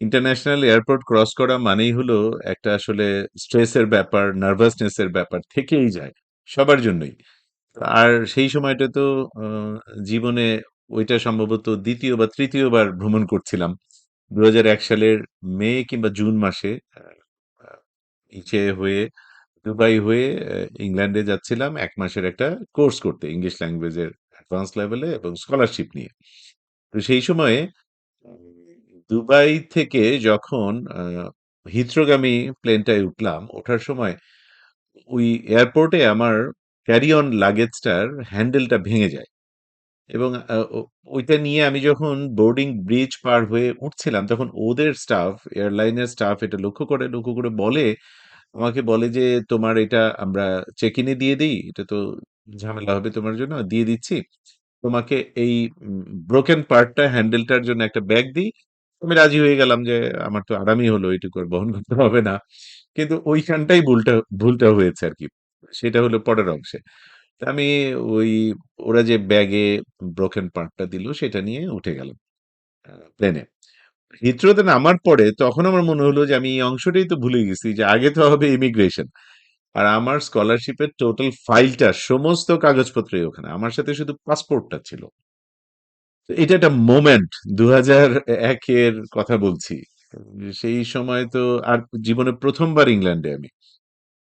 International airport cross করা মানেই হলো একটা আসলে স্ট্রেসের ব্যাপার, নার্ভাসনেস এর ব্যাপার থেকেই যায়। সবার জন্যই। আর সেই সময়টা তো আ জীবনে ওইটা সম্ভবত ২য় বা ৩য় বার ভ্রমণ করছিলাম। ২০০১ সালের মে কিংবা জুন মাসে ইসে হয়ে দুবাই হয়ে ইংল্যান্ডে যাচ্ছিলাম এক মাসের একটা কোর্স করতে ইংলিশ ল্যাঙ্গুয়েজের অ্যাডভান্স লেভেলে এবং স্কলারশিপ নিয়ে। তো সেই সময়ে দুবাই থেকে যখন আ হিথ্রোগামী প্লেনটায় উঠলাম, ওঠার সময় ওই এয়ারপোর্টে আমার ক্যারি অন লাগেজটার হ্যান্ডেলটা ভেঙে যায়। এবং ও ওইটা নিয়ে আমি যখন বোর্ডিং ব্রিজ পার হয়ে উঠছিলাম, তখন ওদের স্টাফ, এয়ারলাইনের স্টাফ এটা লক্ষ্য করে, লক্ষ্য করে বলে, আমাকে বলে যে, "তোমার এটা আমরা চেক ইনে দিয়ে দেই? এটা তো ঝামেলা হবে তোমার জন্য। দিয়ে দিচ্ছি। তোমাকে এই ব্রোকেন পার্টটা হ্যান্ডেলটার জন্য একটা ব্যাগ দিই।" আমি রাজি হয়ে গেলাম যে, আমার তো আরামই হলো, এটুকু আর বহন করতে হবে না। কিন্তু ওইখানটাই ভুলটা ভুলটা হয়েছে আরকি। সেটা হলো পরের অংশে। আমি ওই ওরা যে ব্যাগে ব্রোকেন পার্টটা দিল সেটা নিয়ে উঠে গেলাম প্লেনে। হিথ্রোতে নামার পরে তখন আমার মনে হলো যে আমি এই অংশটাই তো ভুলে গেছি যে আগে তো হবে ইমিগ্রেশন। আর আমার স্কলারশিপের টোটাল ফাইলটা সমস্ত কাগজপত্রই ওখানে। আমার সাথে শুধু পাসপোর্টটা ছিল। এটা একটা মোমেন্ট ২০০১ এর কথা বলছি। সেই সময় তো আর জীবনে ১ম বার ইংল্যান্ডে আমি।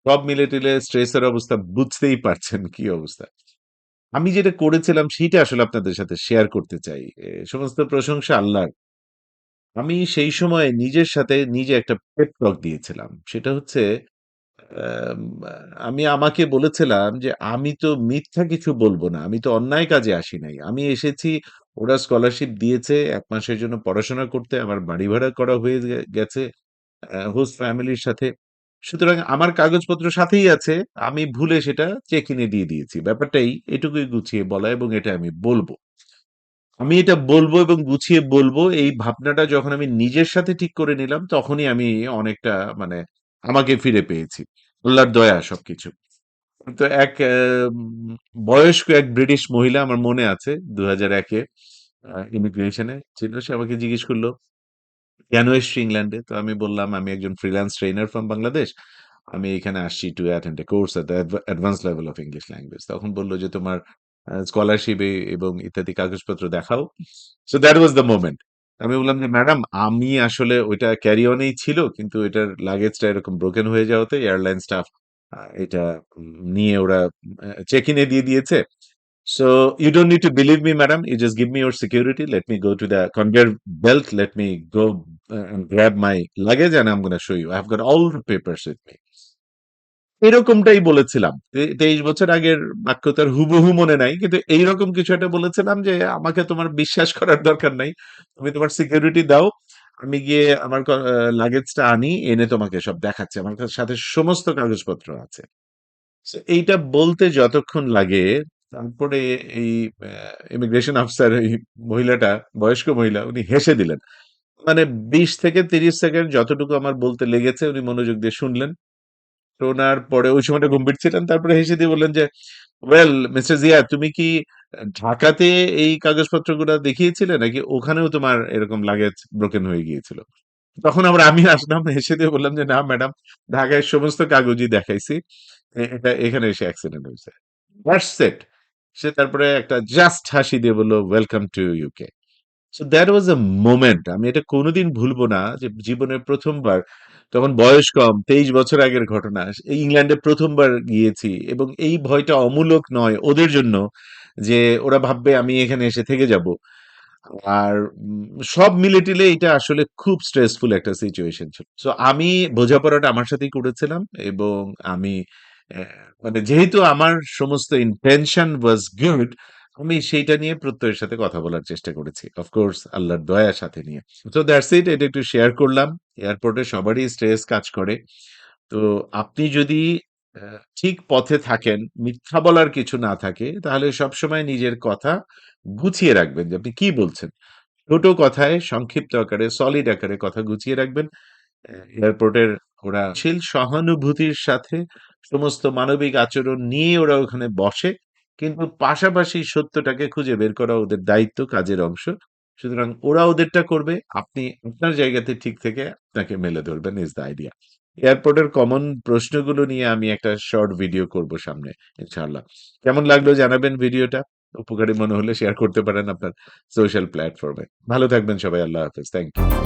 সব মিলে-টিলে স্ট্রেসের অবস্থা বুঝতেই পারছেন কি অবস্থা। আমি যেটা করেছিলাম সেইটা আসলে আপনাদের সাথে শেয়ার করতে চাই। সমস্ত প্রশংসা আল্লাহর। আমি সেই সময় নিজের সাথে নিজে একটা পেপ টক দিয়েছিলাম। সেটা হচ্ছে আমি আমাকে বলেছিলাম যে, "আমি তো মিথ্যা কিছু বলব না। আমি তো অন্যায় কাজে আসি নাই। আমি এসেছি ওরা স্কলারশিপ দিয়েছে এক মাসের জন্য পড়াশোনা করতে। আমার বাড়ি ভাড়া করা হয়ে গেছে হোস্ট ফ্যামিলির সাথে। সুতরাং আমার কাগজপত্র সাথেই আছে। আমি ভুলে সেটা চেক ইনে দিয়ে দিয়েছি। ব্যাপারটাই এটুকুই গুছিয়ে বলা এবং এটা আমি বলব আমি এটা বলব এবং গুছিয়ে বলব এই ভাবনাটা যখন আমি নিজের সাথে ঠিক করে নিলাম, তখনই আমি অনেকটা মানে আমাকে ফিরে পেয়েছি। আল্লাহর দয়া সবকিছু। তো এক বয়স্ক এক ব্রিটিশ মহিলা আমার মনে আছে ২০০১ হাজার আ ইমিগ্রেশন ছিল। সে আমাকে জিজ্ঞেস করল "কেন এসছো ইংল্যান্ডে?" তো আমি বললাম, "আমি একজন ফ্রিল্যান্স ট্রেইনার ফ্রম বাংলাদেশ। আমি এখানে আসছি to attend a course advance level of English language." তখন বলল যে, "তোমার স্কলারশিপ এবং ইত্যাদি কাগজপত্র দেখাও।" So that was the moment. আমি বললাম যে, "ম্যাডাম আমি আসলে ওইটা ক্যারি অন এই ছিল। কিন্তু এটার লাগেজটা এরকম ব্রোকেন হয়ে যাওয়াতে এয়ারলাইন স্টাফ এটা নিয়ে ওরা চেক ইনে দিয়ে দিয়েছে। So you don't need to believe me madam you just give me your security let me go to the conveyor belt let me go grab my luggage and I'm gonna show you all the এরকমটাই বলেছিলাম। তেইশ বছর আগের বাক্য তার হুবহু মনে নাই। কিন্তু এইরকম কিছু একটা বলেছিলাম যে, আমাকে তোমার বিশ্বাস করার দরকার নাই। তুমি তোমার সিকিউরিটি দাও। আমি গিয়ে আমার লাগেজটা আনি, এনে তোমাকে সব দেখাচ্ছি। আমার সাথে সমস্ত কাগজপত্র আছে।" এইটা বলতে যতক্ষণ লাগে, তারপরে এই ইমিগ্রেশন অফিসার এই মহিলাটা, বয়স্ক মহিলা উনি হেসে দিলেন। মানে ২০ থেকে ৩০ সেকেন্ড যতটুকু আমার বলতে লেগেছে উনি মনোযোগ দিয়ে শুনলেন। শোনার পরে ওই সময়টা গম্ভীর ছিলেন। তারপরে হেসে দিয়ে বললেন যে, "ওয়েল মিস্টার জিয়া তুমি কি ঢাকাতে এই কাগজপত্রগুলা দেখিয়েছিলে নাকি ওখানেও তোমার এরকম লাগেজ ব্রোকেন হয়ে গিয়েছিল?" তখন আবার আমি আসলাম হেসে দিয়ে বললাম যে, "না ম্যাডাম ঢাকায় সমস্ত কাগজই দেখাইছি। এটা এখানে এসে অ্যাক্সিডেন্ট হয়েছে দ্যাটস। সে তারপরে একটা জাস্ট হাসি দিয়ে বলল "welcome to UK." So that was a moment. আমি এটা কোনোদিন ভুলবো না যে জীবনের ১ম বার তখন বয়স কম ২৩ বছর আগের ঘটনা। এই ইংল্যান্ডে ১ম বার গিয়েছি এবং এই ভয়টা অমূলক নয় ওদের জন্য যে ওরা ভাববে আমি এখানে এসে থেকে যাব। আর সব মিলে-টিলে এটা আসলে খুব স্ট্রেসফুল একটা সিচুয়েশন ছিল। সো আমি বোঝাপড়াটা আমার সাথেই করেছিলাম এবং আমি মানে যেহেতু আমার সমস্ত ইনটেনশন ওয়াস গুড, আমি সেইটা নিয়ে প্রত্যয়ের সাথে কথা বলার চেষ্টা করেছি। অফ কোর্স আল্লাহর দয়া সাথে নিয়ে। তো দ্যাটস ইট। এটা একটু শেয়ার করলাম। এয়ারপোর্টে সবারই স্ট্রেস কাজ করে। তো আপনি যদি ঠিক পথে থাকেন, মিথ্যা বলার কিছু না থাকে, তাহলে সবসময় নিজের কথা গুছিয়ে রাখবেন যে আপনি কি বলছেন। ছোট কথায় সংক্ষিপ্ত আকারে সলিড আকারে কথা গুছিয়ে রাখবেন। এয়ারপোর্টের ওরা শীল সহানুভূতির সাথে সমস্ত মানবিক আচরণ নিয়ে ওরা ওখানে বসে। কিন্তু পাশাপাশি সত্যটাকে খুঁজে বের করা ওদের দায়িত্ব, কাজের অংশ। সুতরাং ওরা ওদেরটা করবে। আপনি আপনার জায়গাতে ঠিক থেকে আপনাকে মেলে ধরবেন ইস দ্য আইডিয়া। এয়ারপোর্টের কমন প্রশ্নগুলো নিয়ে আমি একটা শর্ট ভিডিও করব সামনে ইনশাআল্লাহ। কেমন লাগল জানাবেন ভিডিওটা? উপকারী মনে হলে শেয়ার করতে পারেন আপনার সোশ্যাল প্ল্যাটফর্মে। ভালো থাকবেন সবাই। আল্লাহ হাফেজ। Thank you.